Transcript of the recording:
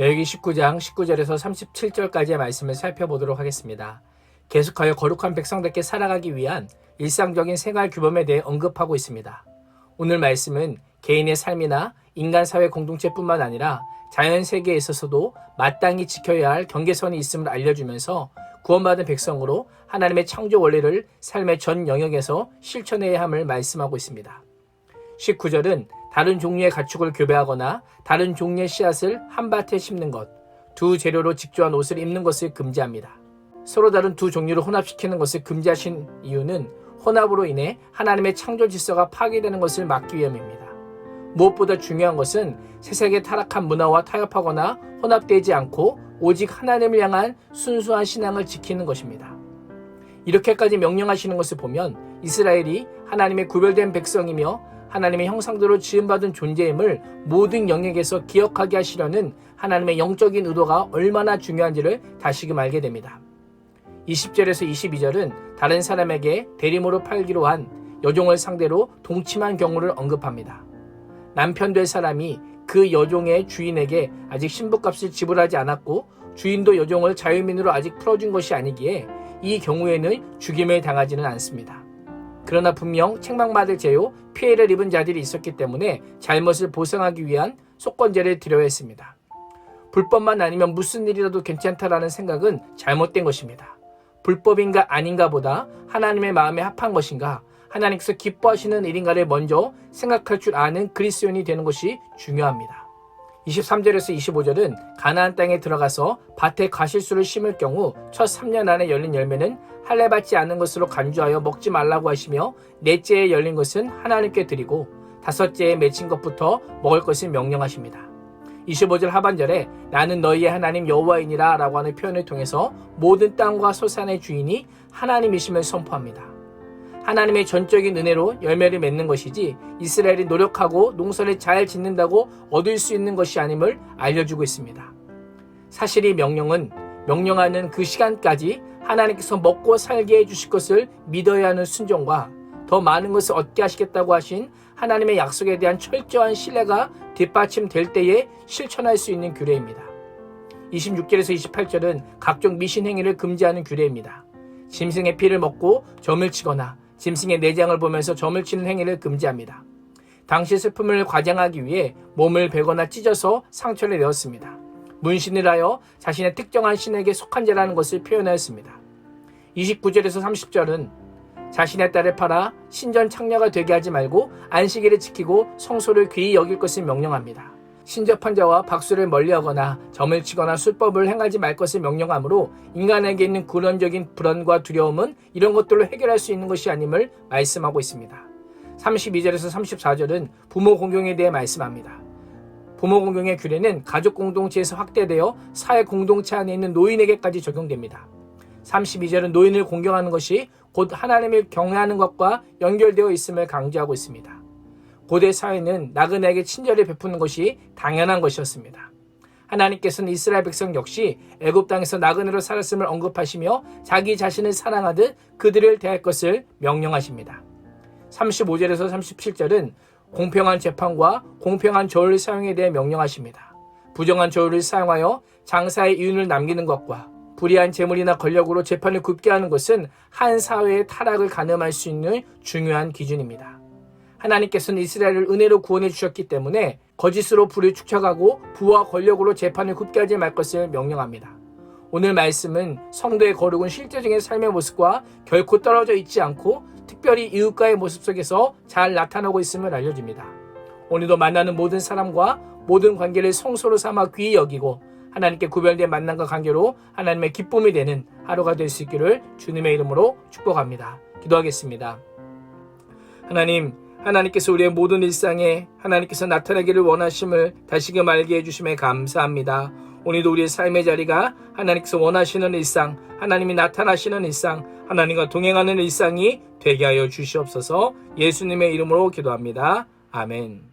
레위기 19장 19절에서 37절까지의 말씀을 살펴보도록 하겠습니다. 계속하여 거룩한 백성답게 살아가기 위한 일상적인 생활 규범에 대해 언급하고 있습니다. 오늘 말씀은 개인의 삶이나 인간 사회 공동체뿐만 아니라 자연 세계에 있어서도 마땅히 지켜야 할 경계선이 있음을 알려주면서 구원받은 백성으로 하나님의 창조 원리를 삶의 전 영역에서 실천해야 함을 말씀하고 있습니다. 19절은 다른 종류의 가축을 교배하거나 다른 종류의 씨앗을 한 밭에 심는 것, 두 재료로 직조한 옷을 입는 것을 금지합니다. 서로 다른 두 종류를 혼합시키는 것을 금지하신 이유는 혼합으로 인해 하나님의 창조 질서가 파괴되는 것을 막기 위함입니다. 무엇보다 중요한 것은 세상의 타락한 문화와 타협하거나 혼합되지 않고 오직 하나님을 향한 순수한 신앙을 지키는 것입니다. 이렇게까지 명령하시는 것을 보면 이스라엘이 하나님의 구별된 백성이며 하나님의 형상대로 지음받은 존재임을 모든 영역에서 기억하게 하시려는 하나님의 영적인 의도가 얼마나 중요한지를 다시금 알게 됩니다. 20절에서 22절은 다른 사람에게 대리모로 팔기로 한 여종을 상대로 동침한 경우를 언급합니다. 남편 될 사람이 그 여종의 주인에게 아직 신부값을 지불하지 않았고 주인도 여종을 자유민으로 아직 풀어준 것이 아니기에 이 경우에는 죽임을 당하지는 않습니다. 그러나 분명 책망받을 죄요 피해를 입은 자들이 있었기 때문에 잘못을 보상하기 위한 속건제를 드려야 했습니다. 불법만 아니면 무슨 일이라도 괜찮다라는 생각은 잘못된 것입니다. 불법인가 아닌가 보다 하나님의 마음에 합한 것인가 하나님께서 기뻐하시는 일인가를 먼저 생각할 줄 아는 그리스도인이 되는 것이 중요합니다. 23절에서 25절은 가나안 땅에 들어가서 밭에 가실수를 심을 경우 첫 3년 안에 열린 열매는 할례 받지 않은 것으로 간주하여 먹지 말라고 하시며 넷째에 열린 것은 하나님께 드리고 다섯째에 맺힌 것부터 먹을 것을 명령하십니다. 25절 하반절에 나는 너희의 하나님 여호와이니라 라고 하는 표현을 통해서 모든 땅과 소산의 주인이 하나님이심을 선포합니다. 하나님의 전적인 은혜로 열매를 맺는 것이지 이스라엘이 노력하고 농사를 잘 짓는다고 얻을 수 있는 것이 아님을 알려주고 있습니다. 사실 이 명령은 명령하는 그 시간까지 하나님께서 먹고 살게 해주실 것을 믿어야 하는 순종과 더 많은 것을 얻게 하시겠다고 하신 하나님의 약속에 대한 철저한 신뢰가 뒷받침될 때에 실천할 수 있는 규례입니다. 26절에서 28절은 각종 미신 행위를 금지하는 규례입니다. 짐승의 피를 먹고 점을 치거나 짐승의 내장을 보면서 점을 치는 행위를 금지합니다. 당시 슬픔을 과장하기 위해 몸을 베거나 찢어서 상처를 내었습니다. 문신을 하여 자신의 특정한 신에게 속한 자라는 것을 표현하였습니다. 29절에서 30절은 자신의 딸을 팔아 신전 창녀가 되게 하지 말고 안식일을 지키고 성소를 귀히 여길 것을 명령합니다. 신접한 자와 박수를 멀리하거나 점을 치거나 술법을 행하지 말 것을 명령하므로 인간에게 있는 근원적인 불안과 두려움은 이런 것들로 해결할 수 있는 것이 아님을 말씀하고 있습니다. 32절에서 34절은 부모 공경에 대해 말씀합니다. 부모 공경의 규례는 가족 공동체에서 확대되어 사회 공동체 안에 있는 노인에게까지 적용됩니다. 32절은 노인을 공경하는 것이 곧 하나님을 경외하는 것과 연결되어 있음을 강조하고 있습니다. 고대 사회는 나그네에게 친절을 베푸는 것이 당연한 것이었습니다. 하나님께서는 이스라엘 백성 역시 애굽 땅에서 나그네로 살았음을 언급하시며 자기 자신을 사랑하듯 그들을 대할 것을 명령하십니다. 35절에서 37절은 공평한 재판과 공평한 저울 사용에 대해 명령하십니다. 부정한 저울을 사용하여 장사의 이윤을 남기는 것과 불의한 재물이나 권력으로 재판을 굽게 하는 것은 한 사회의 타락을 가늠할 수 있는 중요한 기준입니다. 하나님께서는 이스라엘을 은혜로 구원해 주셨기 때문에 거짓으로 불을 축적하고 부와 권력으로 재판을 굽게 하지 말 것을 명령합니다. 오늘 말씀은 성도의 거룩은 실제적인 삶의 모습과 결코 떨어져 있지 않고 특별히 이웃과의 모습 속에서 잘 나타나고 있음을 알려줍니다. 오늘도 만나는 모든 사람과 모든 관계를 성소로 삼아 귀히 여기고 하나님께 구별된 만남과 관계로 하나님의 기쁨이 되는 하루가 될 수 있기를 주님의 이름으로 축복합니다. 기도하겠습니다. 하나님, 하나님께서 우리의 모든 일상에 하나님께서 나타나기를 원하심을 다시금 알게 해주심에 감사합니다. 오늘도 우리의 삶의 자리가 하나님께서 원하시는 일상, 하나님이 나타나시는 일상, 하나님과 동행하는 일상이 되게 하여 주시옵소서 예수님의 이름으로 기도합니다. 아멘.